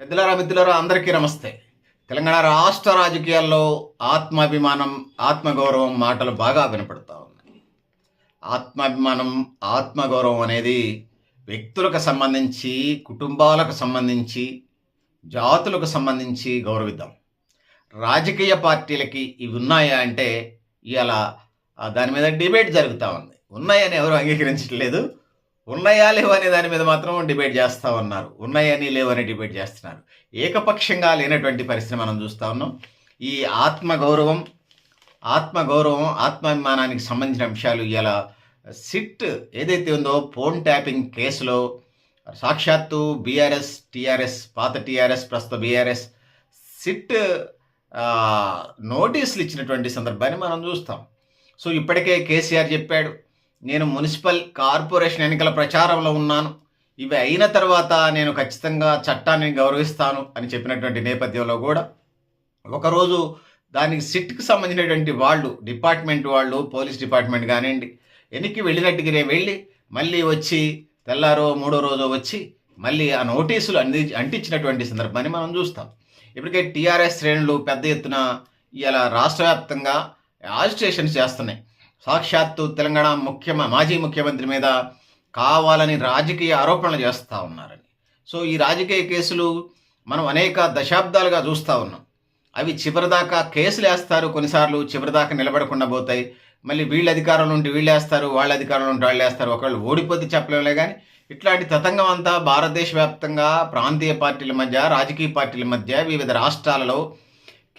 పెద్దలారా మిత్రులారా అందరికీ నమస్తే. తెలంగాణ రాష్ట్ర రాజకీయాల్లో ఆత్మాభిమానం ఆత్మగౌరవం మాటలు బాగా వినపడతా ఉన్నాయి. ఆత్మాభిమానం ఆత్మగౌరవం అనేది వ్యక్తులకు సంబంధించి కుటుంబాలకు సంబంధించి జాతులకు సంబంధించి గౌరవిద్దాం. రాజకీయ పార్టీలకి ఇవి ఉన్నాయా అంటే ఇలా దాని మీద డిబేట్ జరుగుతూ ఉంది. ఉన్నాయని ఎవరు అంగీకరించట్లేదు. ఉన్నాయా లేవు దాని మీద మాత్రం డిబేట్ చేస్తూ ఉన్నారు. ఉన్నాయని లేవని డిబేట్ చేస్తున్నారు. ఏకపక్షంగా లేనటువంటి పరిస్థితి మనం చూస్తూ ఉన్నాం. ఈ ఆత్మగౌరవం ఆత్మగౌరవం ఆత్మాభిమానానికి సంబంధించిన అంశాలు ఇలా సిట్ ఏదైతే ఉందో ఫోన్ ట్యాపింగ్ కేసులో సాక్షాత్తు బీఆర్ఎస్ టీఆర్ఎస్ పాత టీఆర్ఎస్ ప్రస్తుత బీఆర్ఎస్ సిట్ నోటీసులు ఇచ్చినటువంటి సందర్భాన్ని మనం చూస్తాం. సో ఇప్పటికే కేసీఆర్ చెప్పాడు నేను మున్సిపల్ కార్పొరేషన్ ఎన్నికల ప్రచారంలో ఉన్నాను. ఇవి అయిన తర్వాత నేను ఖచ్చితంగా చట్టాన్ని గౌరవిస్తాను అని చెప్పినటువంటి నేపథ్యంలో కూడా ఒకరోజు దానికి సిట్కి సంబంధించినటువంటి వాళ్ళు డిపార్ట్మెంట్ వాళ్ళు పోలీస్ డిపార్ట్మెంట్ కానివ్వండి ఎన్నికి వెళ్ళినట్టుగానే వెళ్ళి మళ్ళీ వచ్చి తెల్లారో మూడో రోజో వచ్చి మళ్ళీ ఆ నోటీసులు అంది అంటించినటువంటి సందర్భాన్ని మనం చూస్తాం. ఇప్పటికే టీఆర్ఎస్ శ్రేణులు పెద్ద ఎత్తున ఇలా రాష్ట్ర వ్యాప్తంగా ఆజిటేషన్స్ చేస్తున్నాయి. సాక్షాత్తు తెలంగాణ ముఖ్య మాజీ ముఖ్యమంత్రి మీద కావాలని రాజకీయ ఆరోపణలు చేస్తూ ఉన్నారని. సో ఈ రాజకీయ కేసులు మనం అనేక దశాబ్దాలుగా చూస్తూ ఉన్నాం. అవి చివరిదాకా కేసులు వేస్తారు కొన్నిసార్లు చివరిదాకా నిలబడకుండా పోతాయి. మళ్ళీ వీళ్ళ అధికారంలో ఉంటే వీళ్ళు వేస్తారు వాళ్ళ అధికారంలో ఉంటే వాళ్ళు వేస్తారు. ఒకళ్ళు ఓడిపోతే చెప్పలేములే కానీ ఇట్లాంటి తతంగం అంతా భారతదేశ వ్యాప్తంగా ప్రాంతీయ పార్టీల మధ్య రాజకీయ పార్టీల మధ్య వివిధ రాష్ట్రాలలో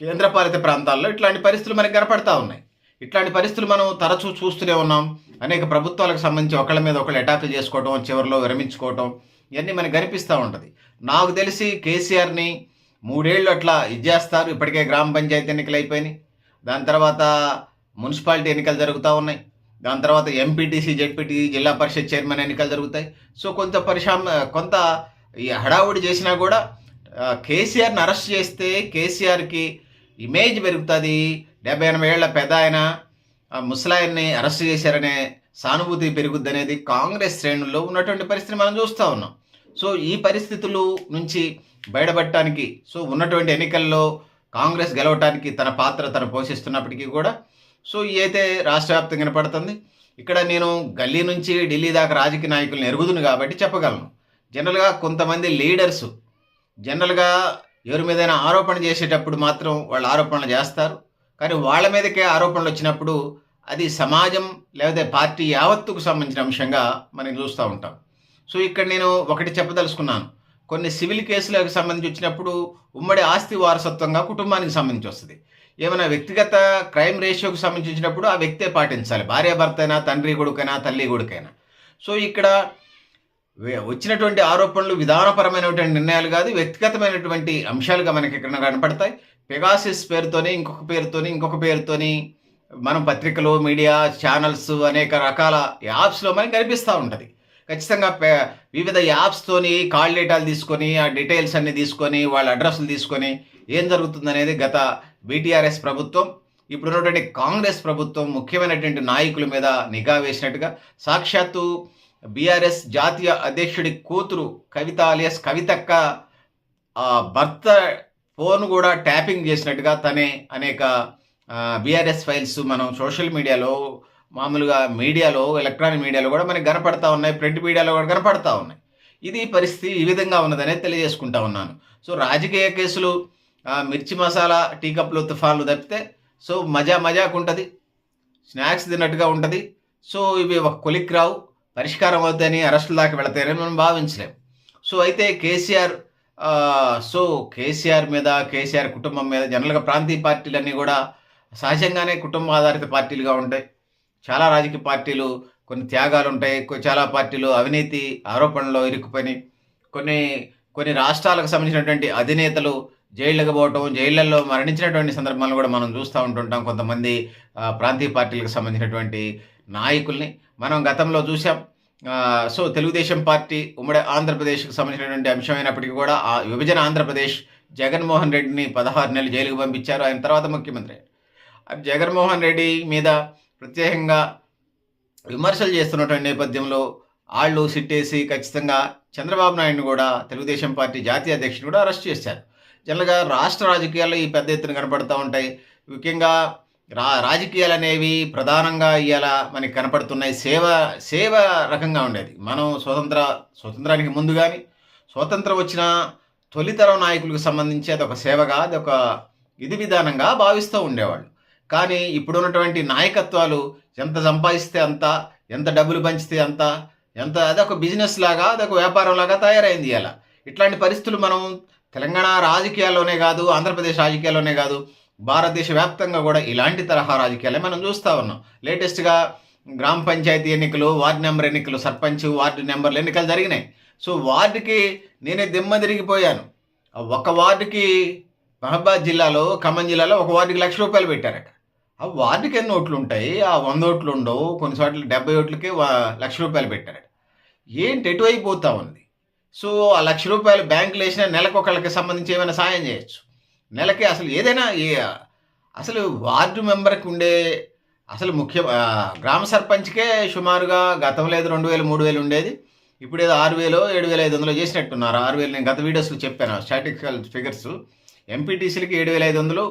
కేంద్రపాలిత ప్రాంతాల్లో ఇట్లాంటి పరిస్థితులు మనకి కనపడతా ఉన్నాయి. ఇట్లాంటి పరిస్థితులు మనం తరచూ చూస్తూనే ఉన్నాం. అనేక ప్రభుత్వాలకు సంబంధించి ఒకళ్ళ మీద ఒకళ్ళు అటాకులు చేసుకోవటం చివరిలో విరమించుకోవటం ఇవన్నీ మనకు కనిపిస్తూ ఉంటుంది. నాకు తెలిసి కేసీఆర్ని మూడేళ్ళు అట్లా ఇచ్చేస్తారు ఇప్పటికే గ్రామ పంచాయతీ ఎన్నికలు అయిపోయినాయి. దాని తర్వాత మున్సిపాలిటీ ఎన్నికలు జరుగుతూ ఉన్నాయి. దాని తర్వాత ఎంపీటీసీ జెడ్పీటీసీ జిల్లా పరిషత్ చైర్మన్ ఎన్నికలు జరుగుతాయి. సో కొంత పరిశామ కొంత ఈ హడావుడి చేసినా కూడా కేసీఆర్ని అరెస్ట్ చేస్తే కేసీఆర్కి ఇమేజ్ పెరుగుతుంది. డెబ్బై ఎనభై ఏళ్ళ పెద్ద ఆయన ముసలాయన్ని అరెస్ట్ చేశారనే సానుభూతి పెరుగుద్ది అనేది కాంగ్రెస్ శ్రేణుల్లో ఉన్నటువంటి పరిస్థితి మనం చూస్తూ ఉన్నాం. సో ఈ పరిస్థితులు నుంచి బయటపడటానికి సో ఉన్నటువంటి ఎన్నికల్లో కాంగ్రెస్ గెలవటానికి తన పాత్ర తను పోషిస్తున్నప్పటికీ కూడా సో ఈ అయితే రాష్ట్ర వ్యాప్తంగా కనపడుతుంది ఇక్కడ నేను గల్లీ నుంచి ఢిల్లీ దాకా రాజకీయ నాయకులను ఎరుగుదును కాబట్టి చెప్పగలను. జనరల్గా కొంతమంది లీడర్సు జనరల్గా ఎవరి మీదైనా ఆరోపణ చేసేటప్పుడు మాత్రం వాళ్ళు ఆరోపణలు చేస్తారు. కానీ వాళ్ళ మీదకే ఆరోపణలు వచ్చినప్పుడు అది సమాజం లేకపోతే పార్టీ యావత్తుకు సంబంధించిన అంశంగా మనం చూస్తూ ఉంటాం. సో ఇక్కడ నేను ఒకటి చెప్పదలుచుకున్నాను. కొన్ని సివిల్ కేసులకు సంబంధించి వచ్చినప్పుడు ఉమ్మడి ఆస్తి వారసత్వంగా కుటుంబానికి సంబంధించి వస్తుంది. ఏమైనా వ్యక్తిగత క్రైమ్ రేషియోకి సంబంధించినప్పుడు ఆ వ్యక్తే పాటించాలి. భార్యాభర్త అయినా తండ్రి కొడుకైనా తల్లి కొడుకైనా. సో ఇక్కడ వచ్చినటువంటి ఆరోపణలు విధానపరమైనటువంటి నిర్ణయాలు కాదు వ్యక్తిగతమైనటువంటి అంశాలుగా మనకి ఇక్కడ కనపడతాయి. పెగాసిస్ పేరుతోని ఇంకొక పేరుతోని ఇంకొక పేరుతోని మనం పత్రికలు మీడియా ఛానల్స్ అనేక రకాల యాప్స్లో మనకి కనిపిస్తూ ఉంటుంది. ఖచ్చితంగా వివిధ యాప్స్తోని కాల్ డేటాలు తీసుకొని ఆ డీటెయిల్స్ అన్నీ తీసుకొని వాళ్ళ అడ్రస్లు తీసుకొని ఏం జరుగుతుందనేది గత బీటీఆర్ఎస్ ప్రభుత్వం ఇప్పుడు ఉన్నటువంటి కాంగ్రెస్ ప్రభుత్వం ముఖ్యమైనటువంటి నాయకుల మీద నిఘా వేసినట్టుగా సాక్షాత్తు బీఆర్ఎస్ జాతీయ అధ్యక్షుడి కూతురు కవిత అలియస్ కవితక్క ఆ భర్త ఫోన్ కూడా ట్యాపింగ్ చేసినట్టుగా తనే అనేక బీఆర్ఎస్ ఫైల్స్ మనం సోషల్ మీడియాలో మామూలుగా మీడియాలో ఎలక్ట్రానిక్ మీడియాలో కూడా మనకి కనపడతా ఉన్నాయి ప్రింట్ మీడియాలో కూడా కనపడతా ఉన్నాయి. ఇది పరిస్థితి ఈ విధంగా ఉన్నదనే తెలియజేసుకుంటా ఉన్నాను. సో రాజకీయ కేసులు మిర్చి మసాలా టీ కప్లు తుఫాన్లు తప్పితే సో మజా మజాకు ఉంటుంది స్నాక్స్ తిన్నట్టుగా ఉంటుంది సో ఇవి ఒక కొలిక్ రావు. పరిష్కారం అవుతాయని అరెస్టుల దాకా వెళతాయని మనం భావించలేం. సో అయితే కేసీఆర్ సో కేసీఆర్ మీద కేసీఆర్ కుటుంబం మీద జనరల్గా ప్రాంతీయ పార్టీలన్నీ కూడా సహజంగానే కుటుంబ ఆధారిత పార్టీలుగా ఉంటాయి. చాలా రాజకీయ పార్టీలు కొన్ని త్యాగాలు ఉంటాయి. చాలా పార్టీలు అవినీతి ఆరోపణలో ఇరుక్కుపోయి కొన్ని కొన్ని రాష్ట్రాలకు సంబంధించినటువంటి అధినేతలు జైళ్ళకు పోవటం జైళ్ళల్లో మరణించినటువంటి సందర్భాలను కూడా మనం చూస్తూ ఉంటుంటాం. కొంతమంది ప్రాంతీయ పార్టీలకు సంబంధించినటువంటి నాయకుల్ని మనం గతంలో చూసాం సో తెలుగుదేశం పార్టీ ఉమ్మడి ఆంధ్రప్రదేశ్కు సంబంధించినటువంటి అంశమైనప్పటికీ కూడా ఆ విభజన ఆంధ్రప్రదేశ్ జగన్మోహన్ రెడ్డిని పదహారు నెలలు జైలుకు పంపించారు ఆయన తర్వాత ముఖ్యమంత్రి. జగన్మోహన్ రెడ్డి మీద ప్రత్యేకంగా విమర్శలు చేస్తున్నటువంటి నేపథ్యంలో వాళ్ళు సిట్టేసి ఖచ్చితంగా చంద్రబాబు నాయుడుని కూడా తెలుగుదేశం పార్టీ జాతీయ అధ్యక్షుడు కూడా అరెస్ట్ చేశారు. జనరల్గా రాష్ట్ర రాజకీయాల్లో ఈ పెద్ద ఎత్తున కనపడుతూ ఉంటాయి. ముఖ్యంగా రా రాజకీయాలు అనేవి ప్రధానంగా ఇవాళ మనకి కనపడుతున్నాయి. సేవ సేవ రకంగా ఉండేది. మనం స్వతంత్ర స్వతంత్రానికి ముందు కానీ స్వతంత్రం వచ్చిన తొలితరం నాయకులకు సంబంధించి అది ఒక సేవగా అది ఒక విధి విధానంగా భావిస్తూ ఉండేవాళ్ళు. కానీ ఇప్పుడున్నటువంటి నాయకత్వాలు ఎంత సంపాదిస్తే అంత ఎంత డబ్బులు పంచితే అంత ఎంత అదొక బిజినెస్ లాగా అదొక వ్యాపారం లాగా తయారైంది ఇలా ఇట్లాంటి పరిస్థితులు మనం తెలంగాణ రాజకీయాల్లోనే కాదు ఆంధ్రప్రదేశ్ రాజకీయాల్లోనే కాదు భారతదేశ వ్యాప్తంగా కూడా ఇలాంటి తరహా రాజకీయాలే మనం చూస్తూ ఉన్నాం. లేటెస్ట్గా గ్రామ పంచాయతీ ఎన్నికలు వార్డు నెంబర్ ఎన్నికలు సర్పంచ్ వార్డు నెంబర్లు ఎన్నికలు జరిగినాయి. సో వార్డుకి నేనే దిమ్మ తిరిగిపోయాను. ఒక వార్డుకి మహబాద్ జిల్లాలో ఖమ్మం జిల్లాలో ఒక వార్డుకి లక్ష రూపాయలు పెట్టారట. ఆ వార్డుకి ఎన్ని ఓట్లు ఉంటాయి? ఆ వంద ఓట్లు ఉండవు. కొన్ని చోట్ల డెబ్బై ఓట్లకి లక్ష రూపాయలు పెట్టారట. ఏంటి ఎటువైపు పోతా ఉంది? సో ఆ లక్ష రూపాయలు బ్యాంకులు వేసిన నెలకు ఒకళ్ళకి సంబంధించి ఏమైనా సాయం చేయొచ్చు? నెలకి అసలు ఏదైనా అసలు వార్డు మెంబర్కి ఉండే అసలు ముఖ్య గ్రామ సర్పంచ్కే సుమారుగా గతంలో ఏదో రెండు వేలు మూడు వేలు ఉండేది. ఇప్పుడు ఏదో ఆరు వేలు ఏడు వేల ఐదు వందలు చేసినట్టున్నారు. ఆరు వేలు నేను గత వీడియోస్లో చెప్పాను స్టాటిస్టికల్ ఫిగర్స్. ఎంపీటీసీలకి ఏడు వేల ఐదు వందలు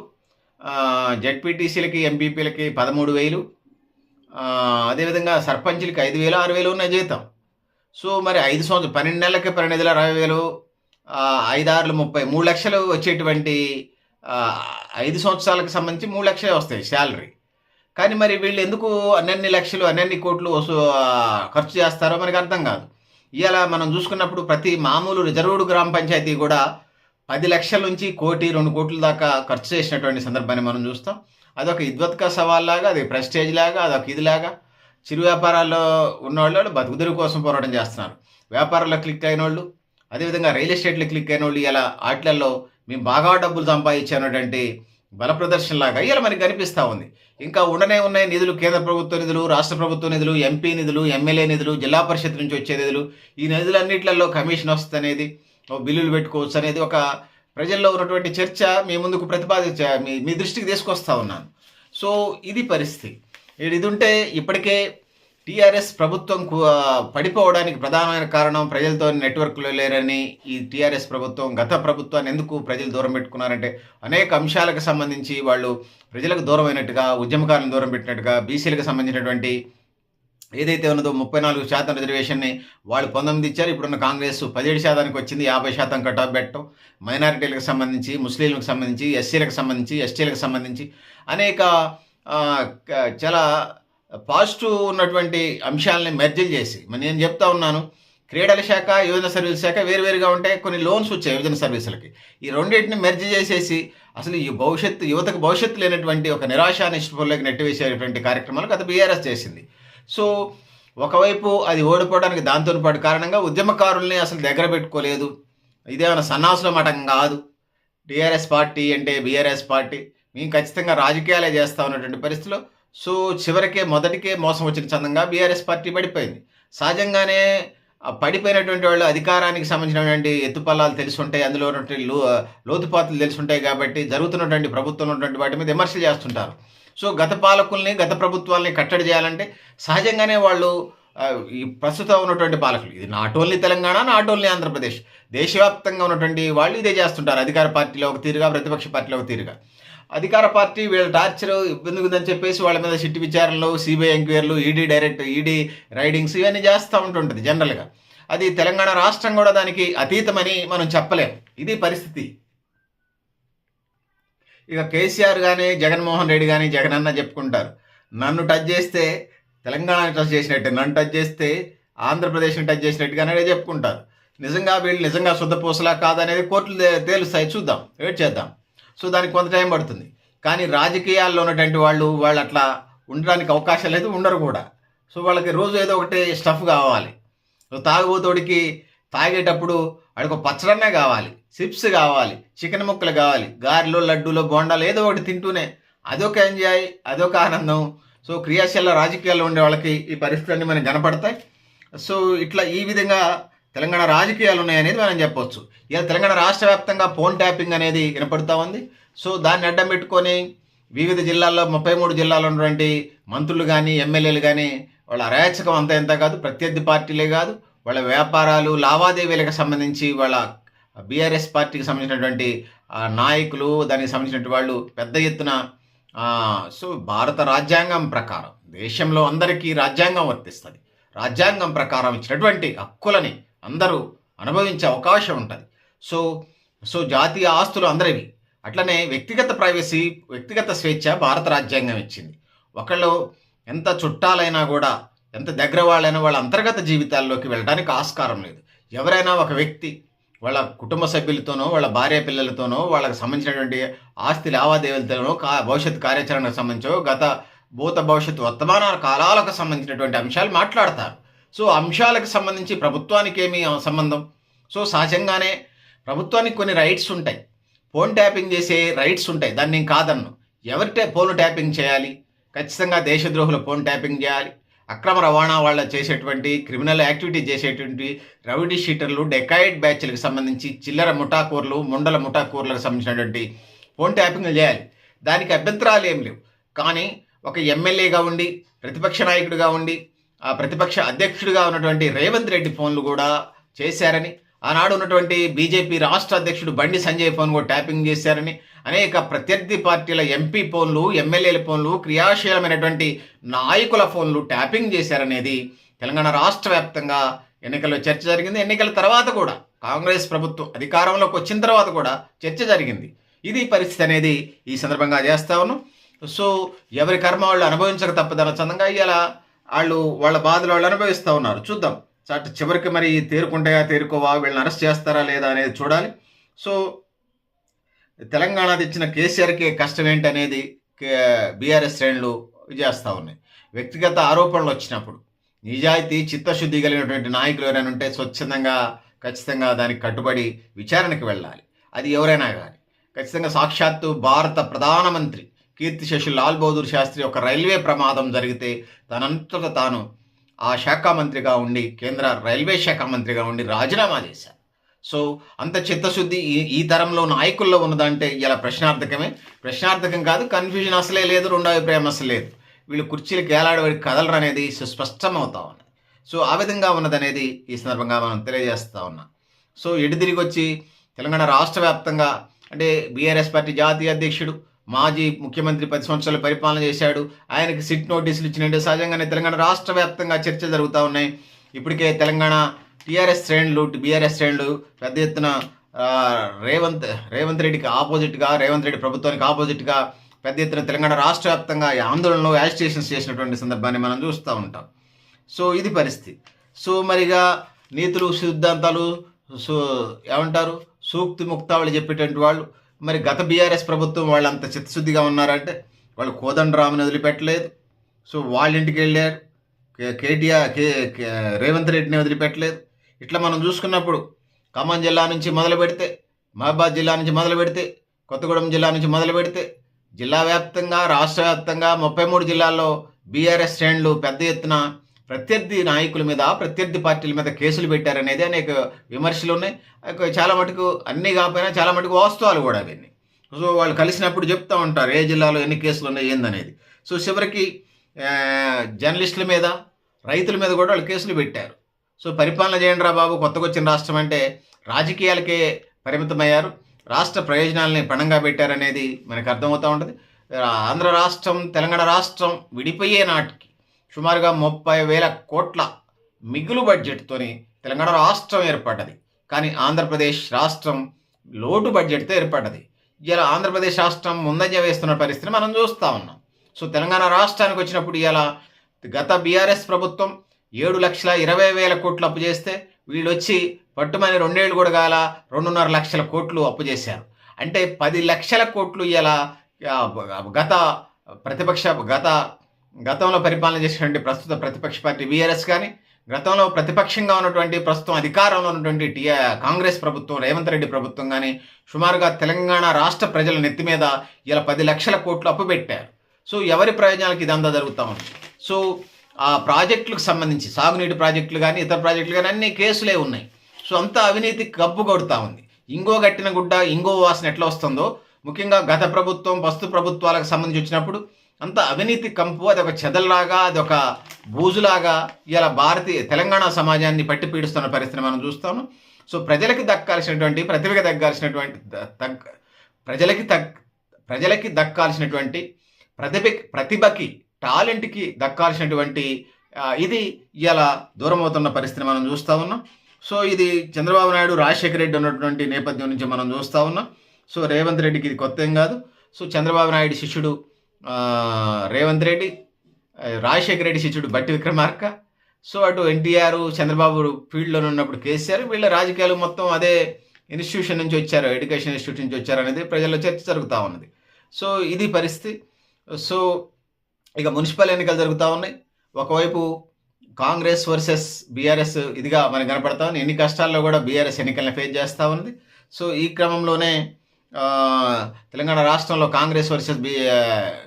జడ్పీటీసీలకి ఎంపీపీలకి పదమూడు వేలు అదేవిధంగా సర్పంచ్లకి ఐదు వేలు ఆరు వేలు ఉన్నాయి జీతం. సో మరి ఐదు సంవత్సరం పన్నెండు నెలలకి పన్నెండు వేల అరవై వేలు ఐదారులు ముప్పై మూడు లక్షలు వచ్చేటువంటి ఐదు సంవత్సరాలకు సంబంధించి మూడు లక్షలే వస్తాయి శాలరీ. కానీ మరి వీళ్ళు ఎందుకు అన్నన్ని లక్షలు అన్నన్ని కోట్లు ఖర్చు చేస్తారో మనకి అర్థం కాదు. ఇలా మనం చూసుకున్నప్పుడు ప్రతి మామూలు రిజర్వ్డ్ గ్రామ పంచాయతీ కూడా పది లక్షల నుంచి కోటి రెండు కోట్ల దాకా ఖర్చు చేసినటువంటి సందర్భాన్ని మనం చూస్తాం. అదొక ఇద్వత్క సవాల్లాగా అది ప్రెస్టేజ్ లాగా అదొక ఇదిలాగా. చిరు వ్యాపారాల్లో ఉన్నవాళ్ళు వాళ్ళు కోసం పోరాటం చేస్తున్నారు. వ్యాపారాల్లో క్లిక్ అయిన వాళ్ళు అదేవిధంగా రియల్ ఎస్టేట్లు క్లిక్ అయిన వాళ్ళు ఇలా వాటిలలో మేము బాగా డబ్బులు సంపాదించాను బల ప్రదర్శనలాగా ఇలా మనకి కనిపిస్తూ ఉంది. ఇంకా ఉండనే ఉన్నాయి నిధులు కేంద్ర ప్రభుత్వ నిధులు రాష్ట్ర ప్రభుత్వ నిధులు ఎంపీ నిధులు ఎమ్మెల్యే నిధులు జిల్లా పరిషత్ నుంచి వచ్చే నిధులు. ఈ నిధులన్నింటిలో కమిషన్ వస్తుంది అనేది ఓ బిల్లులు పెట్టుకోవచ్చు అనేది ఒక ప్రజల్లో ఉన్నటువంటి చర్చ మీ ముందుకు ప్రతిపాదించ మీ మీ దృష్టికి తీసుకొస్తా ఉన్నాను. సో ఇది పరిస్థితి. ఇది ఉంటే ఇప్పటికే టీఆర్ఎస్ ప్రభుత్వం కు- పడిపోవడానికి ప్రధానమైన కారణం ప్రజలతో నెట్వర్క్లో లేరని ఈ టీఆర్ఎస్ ప్రభుత్వం గత ప్రభుత్వాన్ని ఎందుకు ప్రజలు దూరం పెట్టుకున్నారంటే అనేక అంశాలకు సంబంధించి వాళ్ళు ప్రజలకు దూరం అయినట్టుగా ఉద్యమకారులను దూరం పెట్టినట్టుగా బీసీలకు సంబంధించినటువంటి ఏదైతే ఉన్నదో ముప్పై నాలుగు శాతం రిజర్వేషన్ని వాళ్ళు పంతొమ్మిది ఇచ్చారు. ఇప్పుడున్న కాంగ్రెస్ పదిహేడు శాతానికి వచ్చింది యాభై శాతం కటాఫ్ పెట్టడం. మైనారిటీలకు సంబంధించి ముస్లింలకు సంబంధించి ఎస్సీలకు సంబంధించి ఎస్టీలకు సంబంధించి అనేక చాలా పాజిటివ్ ఉన్నటువంటి అంశాలని మెర్జిల్ చేసి మరి నేను చెప్తా ఉన్నాను క్రీడల శాఖ యువజన సర్వీస్ శాఖ వేరువేరుగా ఉంటాయి కొన్ని లోన్స్ వచ్చాయి యువజన సర్వీసులకి. ఈ రెండింటిని మెర్జ్ చేసేసి అసలు ఈ భవిష్యత్తు యువతకు భవిష్యత్తు లేనటువంటి ఒక నిరాశ నిష్పల్లోకి నెట్టివేసేటువంటి కార్యక్రమాలు గత బీఆర్ఎస్ చేసింది. సో ఒకవైపు అది ఓడిపోవడానికి దాంతో పాటు కారణంగా ఉద్యమకారుల్ని అసలు దగ్గర పెట్టుకోలేదు. ఇదేమైనా సన్నాసుల మఠం కాదు. టీఆర్ఎస్ పార్టీ అంటే బీఆర్ఎస్ పార్టీ. మేము ఖచ్చితంగా రాజకీయాలే చేస్తా ఉన్నటువంటి పరిస్థితిలో సో చివరికే మొదటికే మోసం వచ్చిన చందంగా బీఆర్ఎస్ పార్టీ పడిపోయింది. సహజంగానే పడిపోయినటువంటి వాళ్ళు అధికారానికి సంబంధించినటువంటి ఎత్తుపల్లాలు తెలిసి ఉంటాయి అందులో ఉన్నటువంటి లో లోతుపాతులు తెలిసి ఉంటాయి కాబట్టి జరుగుతున్నటువంటి ప్రభుత్వం ఉన్నటువంటి వాటి మీద విమర్శలు చేస్తుంటారు. సో గత పాలకుల్ని గత ప్రభుత్వాల్ని కట్టడి చేయాలంటే సహజంగానే వాళ్ళు ఈ ప్రస్తుతం ఉన్నటువంటి పాలకులు ఇది not only Telangana not only Andhra Pradesh దేశవ్యాప్తంగా ఉన్నటువంటి వాళ్ళు ఇదే చేస్తుంటారు అధికార పార్టీలో ఒక తీరుగా ప్రతిపక్ష పార్టీలో ఒక తీరుగా. అధికార పార్టీ వీళ్ళ టార్చర్ ఇబ్బంది ఉందని చెప్పేసి వాళ్ళ మీద సిట్టి విచారణలు సిబిఐ ఎంక్వైర్లు ఈడీ డైరెక్ట్ ఈడీ రైడింగ్స్ ఇవన్నీ చేస్తూ ఉంటుంటుంది జనరల్గా. అది తెలంగాణ రాష్ట్రం కూడా దానికి అతీతమని మనం చెప్పలేం. ఇది పరిస్థితి. ఇక కేసీఆర్ కానీ జగన్మోహన్ రెడ్డి కానీ జగన్ అన్న చెప్పుకుంటారు. నన్ను టచ్ చేస్తే తెలంగాణ టచ్ చేసినట్టు నన్ను టచ్ చేస్తే ఆంధ్రప్రదేశ్ని టచ్ చేసినట్టుగానే చెప్పుకుంటారు. నిజంగా వీళ్ళు నిజంగా శుద్ధ పూసలా కాదనేది కోర్టులు తేలుస్తాయి. చూద్దాం వెయిట్ చేద్దాం. సో దానికి కొంత టైం పడుతుంది. కానీ రాజకీయాల్లో ఉన్నటువంటి వాళ్ళు వాళ్ళు అట్లా ఉండడానికి అవకాశం లేదు ఉండరు కూడా. సో వాళ్ళకి రోజు ఏదో ఒకటి స్టఫ్ కావాలి. సో తాగుబోతోడికి తాగేటప్పుడు వాడికి ఒక పచ్చడన్నే కావాలి చిప్స్ కావాలి చికెన్ ముక్కలు కావాలి గారెలు లడ్డూలు బోండాలు ఏదో ఒకటి తింటూనే అదొక ఎంజాయ్ అదొక ఆనందం. సో క్రియాశీల రాజకీయాల్లో ఉండే వాళ్ళకి ఈ పరిస్థితులన్నీ మనకి కనపడతాయి. సో ఇట్లా ఈ విధంగా తెలంగాణ రాజకీయాలు ఉన్నాయనేది మనం చెప్పొచ్చు. ఇలా తెలంగాణ రాష్ట్ర వ్యాప్తంగా ఫోన్ ట్యాపింగ్ అనేది వినపడుతూ ఉంది. సో దాన్ని అడ్డం పెట్టుకొని వివిధ జిల్లాల్లో ముప్పై మూడు జిల్లాల్లో ఉన్నటువంటి మంత్రులు కానీ ఎమ్మెల్యేలు కానీ వాళ్ళ అరాచకం అంత ఎంత కాదు ప్రత్యర్థి పార్టీలే కాదు వాళ్ళ వ్యాపారాలు లావాదేవీలకు సంబంధించి వాళ్ళ బీఆర్ఎస్ పార్టీకి సంబంధించినటువంటి నాయకులు దానికి సంబంధించినటువంటి వాళ్ళు పెద్ద ఎత్తున సో భారత రాజ్యాంగం ప్రకారం దేశంలో అందరికీ రాజ్యాంగం వర్తిస్తుంది. రాజ్యాంగం ప్రకారం ఇచ్చినటువంటి హక్కులని అందరూ అనుభవించే అవకాశం ఉంటుంది. సో సో జాతీయ ఆస్తులు అందరివి. అట్లనే వ్యక్తిగత ప్రైవసీ వ్యక్తిగత స్వేచ్ఛ భారత రాజ్యాంగం ఇచ్చింది. ఒకళ్ళు ఎంత చుట్టాలైనా కూడా ఎంత దగ్గర వాళ్ళైనా వాళ్ళ అంతర్గత జీవితాల్లోకి వెళ్ళడానికి ఆస్కారం లేదు. ఎవరైనా ఒక వ్యక్తి వాళ్ళ కుటుంబ సభ్యులతోనో వాళ్ళ భార్య పిల్లలతోనో వాళ్ళకి సంబంధించినటువంటి ఆస్తి లావాదేవీలతోనో కా భవిష్యత్ కార్యాచరణకు సంబంధించో గత భూత భవిష్యత్తు వర్తమాన కాలాలకు సంబంధించినటువంటి అంశాలు మాట్లాడతారు. సో అంశాలకు సంబంధించి ప్రభుత్వానికి ఏమి సంబంధం? సో సహజంగానే ప్రభుత్వానికి కొన్ని రైట్స్ ఉంటాయి. ఫోన్ ట్యాపింగ్ చేసే రైట్స్ ఉంటాయి. దాన్ని నేను కాదన్ను. ఎవరి ఫోన్ ట్యాపింగ్ చేయాలి? ఖచ్చితంగా దేశద్రోహుల ఫోన్ ట్యాపింగ్ చేయాలి. అక్రమ రవాణా వాళ్ళ చేసేటువంటి క్రిమినల్ యాక్టివిటీ చేసేటువంటి రౌడీ షీటర్లు డెకాయిడ్ బ్యాచ్లకు సంబంధించి చిల్లర ముఠాకూర్లు ముండల ముఠాకూర్లకు సంబంధించినటువంటి ఫోన్ ట్యాపింగ్ చేయాలి. దానికి అభ్యంతరాలు ఏం లేవు. కానీ ఒక ఎమ్మెల్యేగా ఉండి ప్రతిపక్ష నాయకుడిగా ఉండి ఆ ప్రతిపక్ష అధ్యక్షుడిగా ఉన్నటువంటి రేవంత్ రెడ్డి ఫోన్లు కూడా చేశారని ఆనాడు ఉన్నటువంటి బీజేపీ రాష్ట్ర అధ్యక్షుడు బండి సంజయ్ ఫోన్ కూడా ట్యాపింగ్ చేశారని అనేక ప్రత్యర్థి పార్టీల ఎంపీ ఫోన్లు ఎమ్మెల్యేల ఫోన్లు క్రియాశీలమైనటువంటి నాయకుల ఫోన్లు ట్యాపింగ్ చేశారనేది తెలంగాణ రాష్ట్ర వ్యాప్తంగా ఎన్నికల్లో చర్చ జరిగింది. ఎన్నికల తర్వాత కూడా కాంగ్రెస్ ప్రభుత్వం అధికారంలోకి వచ్చిన తర్వాత కూడా చర్చ జరిగింది. ఇది పరిస్థితి అనేది ఈ సందర్భంగా చేస్తా ఉన్నాం. సో ఎవరి కర్మ వాళ్ళు అనుభవించక తప్పదన్న చందంగా ఇలా వాళ్ళు వాళ్ళ బాధలు వాళ్ళు అనుభవిస్తూ ఉన్నారు. చూద్దాం. అటు చివరికి మరి తేరుకుంటాయా తేరుకోవా వీళ్ళని అరెస్ట్ చేస్తారా లేదా అనేది చూడాలి. సో తెలంగాణ తెచ్చిన కేసీఆర్కి కష్టం ఏంటి అనేది బీఆర్ఎస్ శ్రేణులు చేస్తూ ఉన్నాయి. వ్యక్తిగత ఆరోపణలు వచ్చినప్పుడు నిజాయితీ చిత్తశుద్ధి కలిగినటువంటి నాయకులు ఎవరైనా ఉంటే స్వచ్ఛందంగా ఖచ్చితంగా దానికి కట్టుబడి విచారణకి వెళ్ళాలి. అది ఎవరైనా కానీ. ఖచ్చితంగా సాక్షాత్తు భారత ప్రధానమంత్రి కీర్తిశేషులు లాల్ బహదూర్ శాస్త్రి ఒక రైల్వే ప్రమాదం జరిగితే తనంతట తాను ఆ శాఖ మంత్రిగా ఉండి కేంద్ర రైల్వే శాఖ మంత్రిగా ఉండి రాజీనామా చేశారు సో అంత చిత్తశుద్ధి ఈ ఈ తరంలో నాయకుల్లో ఉన్నదంటే ఇలా ప్రశ్నార్థకమే. ప్రశ్నార్థకం కాదు కన్ఫ్యూజన్ అసలే లేదు రెండో అభిప్రాయం అసలు లేదు. వీళ్ళు కుర్చీలకు ఏలాడబడి కదలరు అనేది సుస్పష్టమవుతా ఉన్నది. సో ఆ విధంగా ఉన్నదనేది ఈ సందర్భంగా మనం తెలియజేస్తా ఉన్నాం. సో ఎటు తిరిగి వచ్చి తెలంగాణ రాష్ట్ర వ్యాప్తంగా అంటే బీఆర్ఎస్ పార్టీ జాతీయ అధ్యక్షుడు మాజీ ముఖ్యమంత్రి పది సంవత్సరాలు పరిపాలన చేశాడు. ఆయనకి సిట్ నోటీసులు ఇచ్చినట్టు సహజంగానే తెలంగాణ రాష్ట్ర వ్యాప్తంగా చర్చలు జరుగుతూ ఉన్నాయి. ఇప్పటికే తెలంగాణ టీఆర్ఎస్ శ్రేణులు బీఆర్ఎస్ శ్రేణులు పెద్ద ఎత్తున రేవంత్ రేవంత్ రెడ్డికి ఆపోజిట్గా రేవంత్ రెడ్డి ప్రభుత్వానికి ఆపోజిట్గా పెద్ద ఎత్తున తెలంగాణ రాష్ట్ర వ్యాప్తంగా ఈ ఆందోళనలో యాజిటేషన్స్ చేసినటువంటి సందర్భాన్ని మనం చూస్తూ ఉంటాం. సో ఇది పరిస్థితి. సో మరిగా నీతులు సిద్ధాంతాలు సో ఏమంటారు? సూక్తి ముక్తావళి చెప్పేటువంటి వాళ్ళు మరి గత బీఆర్ఎస్ ప్రభుత్వం వాళ్ళు అంత చిత్తశుద్ధిగా ఉన్నారంటే వాళ్ళు కోదండరాముని వదిలిపెట్టలేదు. సో వాళ్ళ ఇంటికి వెళ్ళారు. కే- కేటీఆర్ కే కే- రేవంత్ రెడ్డిని వదిలిపెట్టలేదు. ఇట్లా మనం చూసుకున్నప్పుడు ఖమ్మం జిల్లా నుంచి మొదలు పెడితే మహబాద్ జిల్లా నుంచి మొదలు పెడితే కొత్తగూడెం జిల్లా నుంచి మొదలు పెడితే జిల్లా వ్యాప్తంగా రాష్ట్ర వ్యాప్తంగా ముప్పై మూడు జిల్లాల్లో బీఆర్ఎస్ శ్రేణులు పెద్ద ఎత్తున ప్రత్యర్థి నాయకుల మీద ప్రత్యర్థి పార్టీల మీద కేసులు పెట్టారనేది అనేక విమర్శలు ఉన్నాయి. చాలా మటుకు అన్నీ కాకపోయినా చాలా మటుకు వాస్తవాలు కూడా అవన్నీ. సో వాళ్ళు కలిసినప్పుడు చెప్తూ ఉంటారు ఏ జిల్లాలో ఎన్ని కేసులు ఉన్నాయి ఏందనేది. సో చివరికి జర్నలిస్టుల మీద రైతుల మీద కూడా వాళ్ళు కేసులు పెట్టారు. సో పరిపాలన చేయండి రా బాబు కొత్తగా వచ్చిన రాష్ట్రం అంటే రాజకీయాలకే పరిమితమయ్యారు. రాష్ట్ర ప్రయోజనాలని పణంగా పెట్టారనేది మనకు అర్థమవుతూ ఉంటుంది. ఆంధ్ర రాష్ట్రం తెలంగాణ రాష్ట్రం విడిపోయే నాటికి సుమారుగా ముప్పై వేల కోట్ల మిగులు బడ్జెట్తోని తెలంగాణ రాష్ట్రం ఏర్పడ్డది. కానీ ఆంధ్రప్రదేశ్ రాష్ట్రం లోటు బడ్జెట్తో ఏర్పడ్డది. ఇలా ఆంధ్రప్రదేశ్ రాష్ట్రం ముందంజ వేస్తున్న పరిస్థితిని మనం చూస్తూ ఉన్నాం. సో తెలంగాణ రాష్ట్రానికి వచ్చినప్పుడు ఇలా గత బీఆర్ఎస్ ప్రభుత్వం ఏడు లక్షల ఇరవై వేల కోట్లు అప్పు చేస్తే వీళ్ళు వచ్చి పట్టుమని రెండేళ్ళు కూడా కాల రెండున్నర లక్షల కోట్లు అప్పు చేశారు. అంటే పది లక్షల కోట్లు ఇలా గత ప్రతిపక్ష గత గతంలో పరిపాలన చేసినటువంటి ప్రస్తుత ప్రతిపక్ష పార్టీ బీఆర్ఎస్ కానీ గతంలో ప్రతిపక్షంగా ఉన్నటువంటి ప్రస్తుతం అధికారంలో ఉన్నటువంటి టీఆర్ కాంగ్రెస్ ప్రభుత్వం రేవంత్ రెడ్డి ప్రభుత్వం కానీ సుమారుగా తెలంగాణ రాష్ట్ర ప్రజల నెత్తి మీద ఇలా పది లక్షల కోట్లు అప్పు పెట్టారు. సో ఎవరి ప్రయోజనాలకు ఇదంతా జరుగుతూ ఉంది? సో ఆ ప్రాజెక్టులకు సంబంధించి సాగునీటి ప్రాజెక్టులు కానీ ఇతర ప్రాజెక్టులు కానీ అన్ని కేసులే ఉన్నాయి. సో అంతా అవినీతి కప్పు కొడుతూ ఉంది. ఇంగో గట్టిన గుడ్డ ఇంగో వాసన ఎట్లా వస్తుందో? ముఖ్యంగా గత ప్రభుత్వం పస్తు ప్రభుత్వాలకు సంబంధించి వచ్చినప్పుడు అంత అవినీతి కంపు అది ఒక చెదల్లాగా అది ఒక బూజులాగా ఇలా భారతీయ తెలంగాణ సమాజాన్ని పట్టి పీడిస్తున్న పరిస్థితి మనం చూస్తాము. సో ప్రజలకి దక్కాల్సినటువంటి ప్రతిభకి దక్కాల్సినటువంటి దగ్ ప్రజలకి దక్ ప్రజలకి దక్కాల్సినటువంటి ప్రతిభ ప్రతిభకి టాలెంట్కి దక్కాల్సినటువంటి ఇది ఇలా దూరమవుతున్న పరిస్థితి మనం చూస్తూ ఉన్నాం. సో ఇది చంద్రబాబు నాయుడు రాజశేఖర రెడ్డి ఉన్నటువంటి నేపథ్యం నుంచి మనం చూస్తూ ఉన్నాం. సో రేవంత్ రెడ్డికి ఇది కొత్త ఏం కాదు. సో చంద్రబాబు నాయుడు శిష్యుడు రేవంత్ రెడ్డి రాజశేఖర రెడ్డి శిష్యుడు బట్టి విక్రమార్క. సో అటు ఎన్టీఆర్ చంద్రబాబు ఫీల్డ్లో ఉన్నప్పుడు కేసీఆర్ వీళ్ళ రాజకీయాలు మొత్తం అదే ఇన్స్టిట్యూషన్ నుంచి వచ్చారు ఎడ్యుకేషన్ ఇన్స్టిట్యూట్ నుంచి వచ్చారు అనేది ప్రజల్లో చర్చ జరుగుతూ ఉన్నది. సో ఇది పరిస్థితి. సో ఇక మున్సిపల్ ఎన్నికలు జరుగుతూ ఉన్నాయి. ఒకవైపు కాంగ్రెస్ వర్సెస్ బీఆర్ఎస్ ఇదిగా మనకు కనపడతా ఉంది. ఎన్ని కష్టాల్లో కూడా బీఆర్ఎస్ ఎన్నికలను ఫేస్ చేస్తూ ఉంది సో ఈ క్రమంలోనే తెలంగాణ రాష్ట్రంలో కాంగ్రెస్ వర్సెస్ బి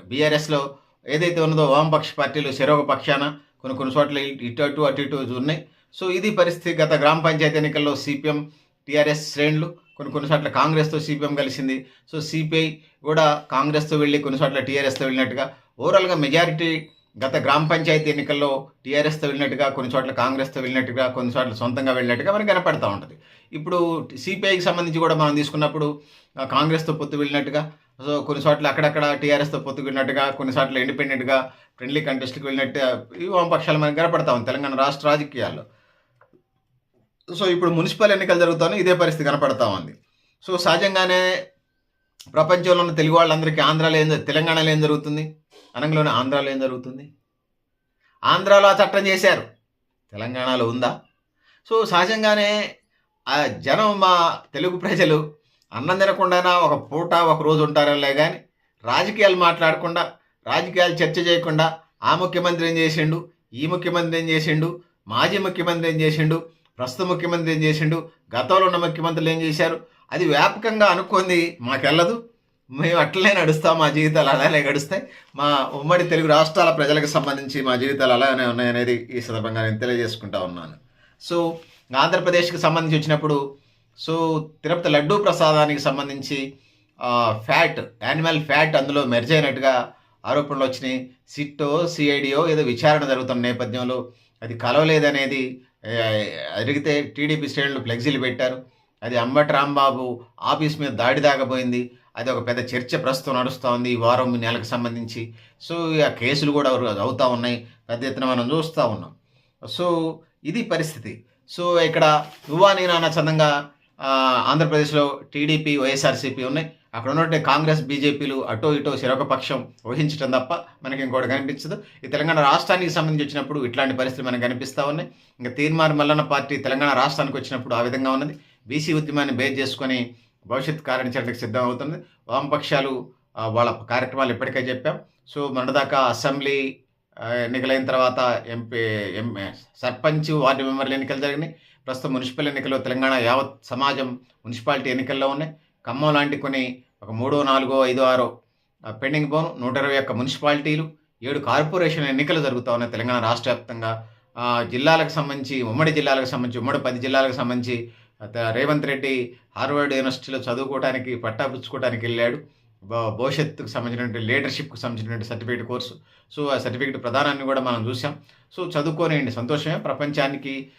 బీఆర్ఎస్లో ఏదైతే ఉన్నదో వామపక్ష పార్టీలు చెరొక పక్షాన కొన్ని కొన్ని చోట్ల ఇటు అటు అటు ఇటు ఉన్నాయి. సో ఇది పరిస్థితి గత గ్రామ పంచాయతీ ఎన్నికల్లో సిపిఎం టీఆర్ఎస్ శ్రేణులు కొన్ని కొన్ని చోట్ల కాంగ్రెస్తో సిపిఎం కలిసింది. సో సిపిఐ కూడా కాంగ్రెస్తో వెళ్ళి కొన్ని చోట్ల టీఆర్ఎస్తో వెళ్ళినట్టుగా ఓవరాల్గా మెజారిటీ గత గ్రామ పంచాయతీ ఎన్నికల్లో టీఆర్ఎస్తో వెళ్ళినట్టుగా కొన్ని చోట్ల కాంగ్రెస్తో వెళ్ళినట్టుగా కొన్ని చోట్ల సొంతంగా వెళ్ళినట్టుగా మనకి కనపడతా ఉంటుంది. ఇప్పుడు సిపిఐకి సంబంధించి కూడా మనం తీసుకున్నప్పుడు కాంగ్రెస్తో పొత్తు వెళ్ళినట్టుగా సో కొన్ని చోట్ల అక్కడక్కడ టీఆర్ఎస్తో పొత్తు వెళ్ళినట్టుగా కొన్నిసార్లు ఇండిపెండెంట్గా ఫ్రెండ్లీ కంటెస్ట్కి వెళ్ళినట్టు ఈ వామపక్షాలు మనకు కనపడతా ఉంది తెలంగాణ రాష్ట్ర రాజకీయాల్లో. సో ఇప్పుడు మున్సిపల్ ఎన్నికలు జరుగుతాను ఇదే పరిస్థితి కనపడతా ఉంది. సో సహజంగానే ప్రపంచంలో ఉన్న తెలుగు వాళ్ళందరికీ ఆంధ్రాలో ఏం తెలంగాణలో ఏం జరుగుతుంది? అనంగలోనే ఆంధ్రాలో ఏం జరుగుతుంది? ఆంధ్రాలో ఆ చట్టం చేశారు. తెలంగాణలో ఉందా? సో సహజంగానే ఆ జనం మా తెలుగు ప్రజలు అన్నం తినకుండా ఒక పూట ఒక రోజు ఉంటారలే కానీ రాజకీయాలు మాట్లాడకుండా రాజకీయాలు చర్చ చేయకుండా ఆ ముఖ్యమంత్రి ఏం చేసిండు ఈ ముఖ్యమంత్రి ఏం చేసిండు మాజీ ముఖ్యమంత్రి ఏం చేసిండు ప్రస్తుత ముఖ్యమంత్రి ఏం చేసిండు గతంలో ఉన్న ముఖ్యమంత్రులు ఏం చేశారు? అది వ్యాపకంగా అనుకుంది మాకెళ్ళదు. మేము అట్లనే నడుస్తాం మా జీవితాలు అలానే గడుస్తాయి. మా ఉమ్మడి తెలుగు రాష్ట్రాల ప్రజలకు సంబంధించి మా జీవితాలు అలానే ఉన్నాయనేది ఈ సందర్భంగా నేను తెలియజేసుకుంటా ఉన్నాను. సో ఆంధ్రప్రదేశ్కి సంబంధించి వచ్చినప్పుడు సో తిరుపతి లడ్డూ ప్రసాదానికి సంబంధించి ఫ్యాట్ యానిమల్ ఫ్యాట్ అందులో మెర్జ్ అయినట్టుగా ఆరోపణలు వచ్చినాయి. సిట్టో సిఐడియో ఏదో విచారణ జరుగుతున్న నేపథ్యంలో అది కలవలేదనేది అడిగితే టీడీపీ శ్రేణులు ఫ్లెక్సీలు పెట్టారు. అది అంబటి రాంబాబు ఆఫీస్ మీద దాడి దాకపోయింది అది ఒక పెద్ద చర్చ ప్రస్తుతం నడుస్తూ ఉంది ఈ వారం నెలకు సంబంధించి. సో ఆ కేసులు కూడా అవుతూ ఉన్నాయి. పెద్ద ఎత్తున మనం చూస్తూ ఉన్నాం. సో ఇది పరిస్థితి. సో ఇక్కడ నువ్వా నేను అన్న చందంగా ఆంధ్రప్రదేశ్లో టీడీపీ వైఎస్ఆర్సీపీ ఉన్నాయి. అక్కడ ఉన్నటువంటి కాంగ్రెస్ బీజేపీలు అటో ఇటో శిరొక పక్షం వహించడం తప్ప మనకి ఇంకోటి కనిపించదు. ఈ తెలంగాణ రాష్ట్రానికి సంబంధించి వచ్చినప్పుడు ఇట్లాంటి పరిస్థితులు మనకు కనిపిస్తూ ఉన్నాయి. ఇంకా తీర్మార్ మల్లన్న పార్టీ తెలంగాణ రాష్ట్రానికి వచ్చినప్పుడు ఆ విధంగా ఉన్నది. బీసీ ఉద్యమాన్ని బేస్ చేసుకొని భవిష్యత్ కార్యాచరణకు సిద్ధం అవుతుంది వామపక్షాలు వాళ్ళ కార్యక్రమాలు ఇప్పటికే చెప్పాం. సో మొన్నదాకా అసెంబ్లీ ఎన్నికలైన తర్వాత ఎంపీ ఎం సర్పంచ్ వార్డు మెంబర్ల ఎన్నికలు జరిగినాయి. ప్రస్తుతం మున్సిపల్ ఎన్నికల్లో తెలంగాణ యావత్ సమాజం మున్సిపాలిటీ ఎన్నికల్లో ఉన్నాయి. ఖమ్మం లాంటి కొన్ని ఒక మూడో నాలుగో ఐదో ఆరో పెండింగ్ పోను. నూట ఇరవై ఒక్క మున్సిపాలిటీలు ఏడు కార్పొరేషన్ ఎన్నికలు జరుగుతూ ఉన్నాయి తెలంగాణ రాష్ట్ర వ్యాప్తంగా. జిల్లాలకు సంబంధించి ఉమ్మడి జిల్లాలకు సంబంధించి ఉమ్మడి పది జిల్లాలకు సంబంధించి రేవంత్ రెడ్డి హార్వర్డ్ యూనివర్సిటీలో చదువుకోవడానికి పట్టా పుచ్చుకోవడానికి వెళ్ళాడు. భవిష్యత్తుకు సంబంధించినటువంటి లీడర్షిప్కి సంబంధించినటువంటి సర్టిఫికేట్ కోర్సు. సో ఆ సర్టిఫికేట్ ప్రధానాన్ని కూడా మనం చూసాం. సో చదువుకోనియండి సంతోషమే. ప్రపంచానికి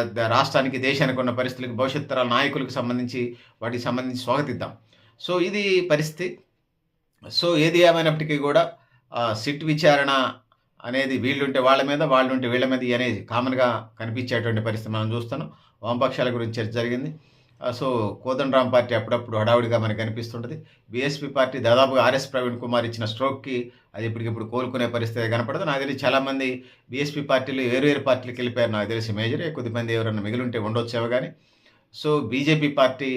ద- రాష్ట్రానికి దేశానికి ఉన్న పరిస్థితులకు భవిష్యత్ తరాల నాయకులకు సంబంధించి వాటికి సంబంధించి స్వాగతిద్దాం. సో ఇది పరిస్థితి. సో ఏది ఏమైనప్పటికీ కూడా సిట్ విచారణ అనేది వీళ్ళుంటే వాళ్ళ మీద వాళ్ళు ఉంటే వీళ్ళ మీద అనేది కామన్గా కనిపించేటువంటి పరిస్థితి మనం చూస్తున్నాం. వామపక్షాల గురించి చర్చ జరిగింది. సో కోదండరామ్ పార్టీ అప్పుడప్పుడు హడావుడిగా మనకు కనిపిస్తుంటుంది. బీఎస్పీ పార్టీ దాదాపుగా ఆర్ఎస్ ప్రవీణ్ కుమార్ ఇచ్చిన స్ట్రోక్కి అది ఇప్పటికిప్పుడు కోలుకునే పరిస్థితి కనపడదు. నాకు తెలిసి చాలామంది బీఎస్పీ పార్టీలు వేరు వేరు పార్టీలకు వెళ్ళిపోయారు. నాకు తెలిసి మేజర్ కొద్దిమంది ఎవరైనా మిగిలి ఉంటే కానీ సో బీజేపీ పార్టీ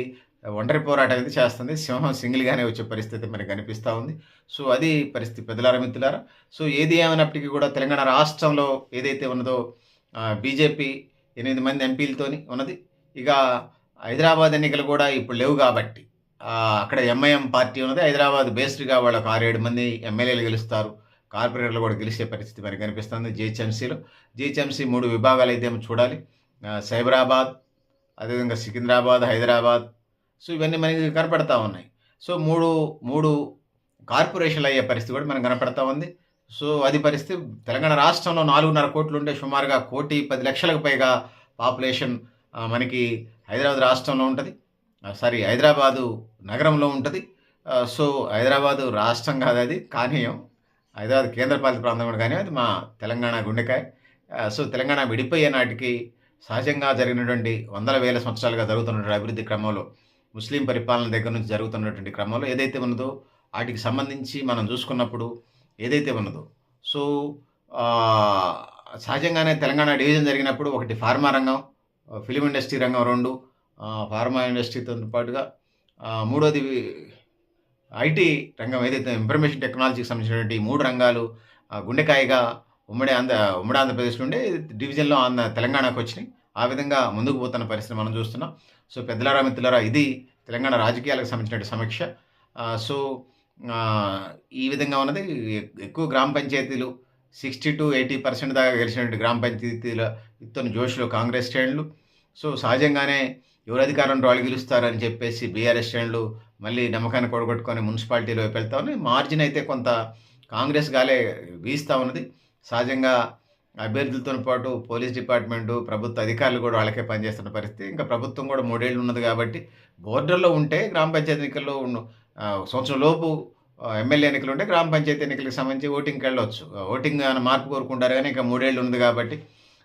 ఒంటరి పోరాటం అనేది చేస్తుంది. సింహం సింగిల్గానే వచ్చే పరిస్థితి మనకు కనిపిస్తూ ఉంది. సో అది పరిస్థితి పెద్దలారా మిత్రులారా. సో ఏది ఏమైనప్పటికీ కూడా తెలంగాణ రాష్ట్రంలో ఏదైతే ఉన్నదో బీజేపీ ఎనిమిది మంది ఎంపీలతోని ఉన్నది. ఇక హైదరాబాద్ ఎన్నికలు కూడా ఇప్పుడు లేవు కాబట్టి అక్కడ ఎంఐఎం పార్టీ ఉన్నది. హైదరాబాద్ బేస్డ్గా వాళ్ళకు ఆరేడు మంది ఎమ్మెల్యేలు గెలుస్తారు. కార్పొరేటర్లు కూడా గెలిచే పరిస్థితి మనకి కనిపిస్తుంది. జిహెచ్ఎంసీలో జిహెచ్ఎంసీ మూడు విభాగాలు అయితే ఏమో చూడాలి. సైబరాబాద్ అదేవిధంగా సికింద్రాబాద్ హైదరాబాద్. సో ఇవన్నీ మనకి కనపడతా ఉన్నాయి. సో మూడు మూడు కార్పొరేషన్లు అయ్యే పరిస్థితి కూడా మనకు కనపడతా ఉంది. సో అది పరిస్థితి తెలంగాణ రాష్ట్రంలో నాలుగున్నర కోట్లు ఉంటే సుమారుగా కోటి పది లక్షలకు పైగా పాపులేషన్ మనకి హైదరాబాద్ రాష్ట్రంలో ఉంటుంది. సారీ హైదరాబాదు నగరంలో ఉంటుంది. సో హైదరాబాదు రాష్ట్రం కాదు అది కానీయం హైదరాబాద్ కేంద్రపాలిత ప్రాంతం కూడా కానీ అది మా తెలంగాణ గుండెకాయ. సో తెలంగాణ విడిపోయే నాటికి సహజంగా జరిగినటువంటి వందల వేల సంవత్సరాలుగా జరుగుతున్నటువంటి అభివృద్ధి క్రమంలో ముస్లిం పరిపాలన దగ్గర నుంచి జరుగుతున్నటువంటి క్రమంలో ఏదైతే ఉన్నదో వాటికి సంబంధించి మనం చూసుకున్నప్పుడు ఏదైతే ఉన్నదో సో సహజంగానే తెలంగాణ డివిజన్ జరిగినప్పుడు ఒకటి ఫార్మా రంగం ఫిలిం ఇండస్ట్రీ రంగం రెండు ఫార్మా ఇండస్ట్రీతో పాటుగా మూడోది ఐటీ రంగం ఏదైతే ఇన్ఫర్మేషన్ టెక్నాలజీకి సంబంధించినటువంటి మూడు రంగాలు గుండెకాయగా ఉమ్మడి ఆంధ్ర ఉమ్మడి ఆంధ్రప్రదేశ్ నుండి డివిజన్లో ఆంధ్ర తెలంగాణకు వచ్చినాయి. ఆ విధంగా ముందుకు పోతున్న పరిస్థితి మనం చూస్తున్నాం. సో పెద్దలారా మిత్రులారా ఇది తెలంగాణ రాజకీయాలకు సంబంధించిన సమీక్ష. సో ఈ విధంగా ఉన్నది ఎక్కువ గ్రామ పంచాయతీలు సిక్స్టీ టు ఎయిటీ పర్సెంట్ దాకా గెలిచినటువంటి గ్రామ పంచాయతీల ఇతను జోషులు కాంగ్రెస్ శ్రేణులు సో సహజంగానే ఎవరు అధికారంలో వాళ్ళు గెలుస్తారని చెప్పేసి బీఆర్ఎస్ శ్రేణులు మళ్ళీ నమ్మకాన్ని కొడగొట్టుకొని మున్సిపాలిటీలో వైపు వెళ్తా ఉన్నాయి. మార్జిన్ అయితే కొంత కాంగ్రెస్ గాలే వీస్తూ ఉన్నది. సహజంగా అభ్యర్థులతో పాటు పోలీస్ డిపార్ట్మెంటు ప్రభుత్వ అధికారులు కూడా వాళ్ళకే పనిచేస్తున్న పరిస్థితి. ఇంకా ప్రభుత్వం కూడా మూడేళ్ళు ఉన్నది కాబట్టి బోర్డర్లో ఉంటే గ్రామ పంచాయతీ ఎన్నికల్లో సంవత్సరం లోపు ఎమ్మెల్యే ఎన్నికలు ఉంటే గ్రామ పంచాయతీ ఎన్నికలకు సంబంధించి ఓటింగ్కి వెళ్ళవచ్చు ఓటింగ్ అని మార్పు కోరుకుంటారు కానీ ఇంకా మూడేళ్ళు ఉంది కాబట్టి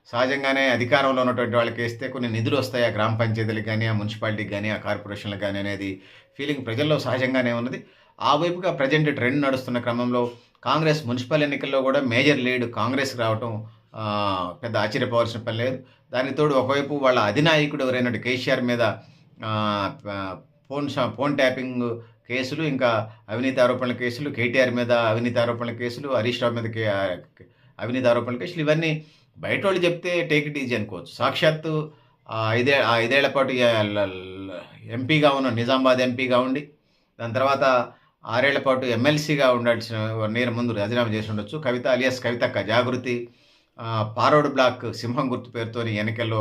సహజంగానే అధికారంలో ఉన్నటువంటి వాళ్ళకి వేస్తే కొన్ని నిధులు వస్తాయి. ఆ గ్రామ పంచాయతీలకు కానీ ఆ మున్సిపాలిటీకి కానీ ఆ కార్పొరేషన్లకు కానీ అనేది ఫీలింగ్ ప్రజల్లో సహజంగానే ఉన్నది. ఆ వైపుగా ప్రజెంట్ ట్రెండ్ నడుస్తున్న క్రమంలో కాంగ్రెస్ మున్సిపల్ ఎన్నికల్లో కూడా మేజర్ లీడ్ కాంగ్రెస్ రావటం పెద్ద ఆశ్చర్యపోవాల్సిన పని లేదు. దానికి తోడు ఒకవైపు వాళ్ళ అధినాయకుడు ఎవరైనట్టు కేసీఆర్ మీద ఫోన్ షా- ఫోన్ ట్యాపింగ్ కేసులు ఇంకా అవినీతి ఆరోపణల కేసులు కేటీఆర్ మీద అవినీతి ఆరోపణల కేసులు హరీష్ రావు మీద అవినీతి ఆరోపణల కేసులు ఇవన్నీ బయట వాళ్ళు చెప్తే టేక్ ఇట్ ఈజీ అనుకోవచ్చు. సాక్షాత్తు ఐదే ఐదేళ్ళ పాటు ఎంపీగా ఉన్న నిజామాబాద్ ఎంపీగా ఉండి దాని తర్వాత ఆరేళ్ళ పాటు ఎమ్మెల్సీగా ఉండాల్సిన నేర ముందు రాజీనామా చేసి ఉండొచ్చు. కవిత అలియాస్ కవితక్క జాగృతి పారోడ్ బ్లాక్ సింహం గుర్తు పేరుతోని ఎన్నికల్లో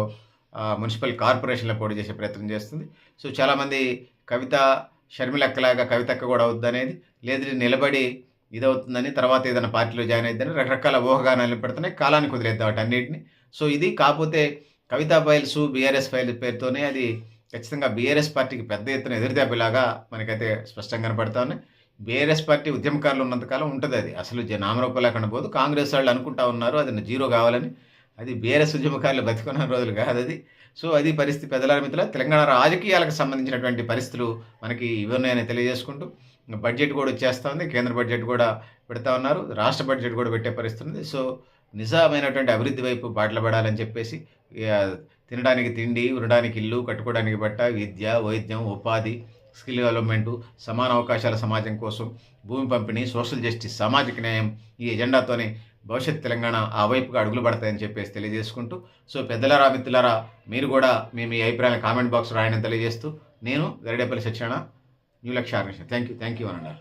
మున్సిపల్ కార్పొరేషన్లో పోటీ చేసే ప్రయత్నం చేస్తుంది. సో చాలామంది కవిత షర్మిలక్కలాగా కవితక్క కూడా అవుద్దనేది లేదు నిలబడి ఇదవుతుందని తర్వాత ఏదైనా పార్టీలో జాయిన్ అయిద్దని రకరకాల ఊహగానాలు పెడుతున్నాయి కాలానికి కుదిరేద్దాం వాటన్నిటిని సో ఇది కాకపోతే కవితా ఫైల్స్ బీఆర్ఎస్ ఫైల్ పేరుతోనే అది ఖచ్చితంగా బీఆర్ఎస్ పార్టీకి పెద్ద ఎత్తున ఎదురుదెబ్బలాగా మనకైతే స్పష్టంగా కనపడతా ఉన్నాయి. బీఆర్ఎస్ పార్టీ ఉద్యమకారులు ఉన్నంతకాలం ఉంటుంది అది. అసలు జ- నామరూపం లేకుండా పోదు. కాంగ్రెస్ వాళ్ళు అనుకుంటా ఉన్నారు అది జీరో కావాలని. అది బీఆర్ఎస్ ఉద్యమకారులు బతికున్న రోజులు కాదు అది. సో అది పరిస్థితి పెద్దల మిత్రుల తెలంగాణ రాజకీయాలకు సంబంధించినటువంటి పరిస్థితులు మనకి ఇవన్నాయని తెలియజేసుకుంటూ బడ్జెట్ కూడా వచ్చేస్తూ ఉంది. కేంద్ర బడ్జెట్ కూడా పెడతా ఉన్నారు. రాష్ట్ర బడ్జెట్ కూడా పెట్టే పరిస్థితి ఉంది సో నిజమైనటువంటి అభివృద్ధి వైపు బాటలు పడాలని చెప్పేసి తినడానికి తిండి ఉండడానికి ఇల్లు కట్టుకోవడానికి బట్ట విద్య వైద్యం ఉపాధి స్కిల్ డెవలప్మెంటు సమాన అవకాశాల సమాజం కోసం భూమి పంపిణీ సోషల్ జస్టిస్ సామాజిక న్యాయం ఈ ఎజెండాతోనే భవిష్యత్ తెలంగాణ ఆ వైపుగా అడుగులు పడతాయని చెప్పేసి తెలియజేసుకుంటూ సో పెద్దలారా మిత్రులారా మీరు కూడా మీ మీ అభిప్రాయాలు కామెంట్ బాక్స్ రాయడం తెలియజేస్తూ నేను Garidepalli Satyanarayana new Lakshya organisation. Thank you thank you అనండి.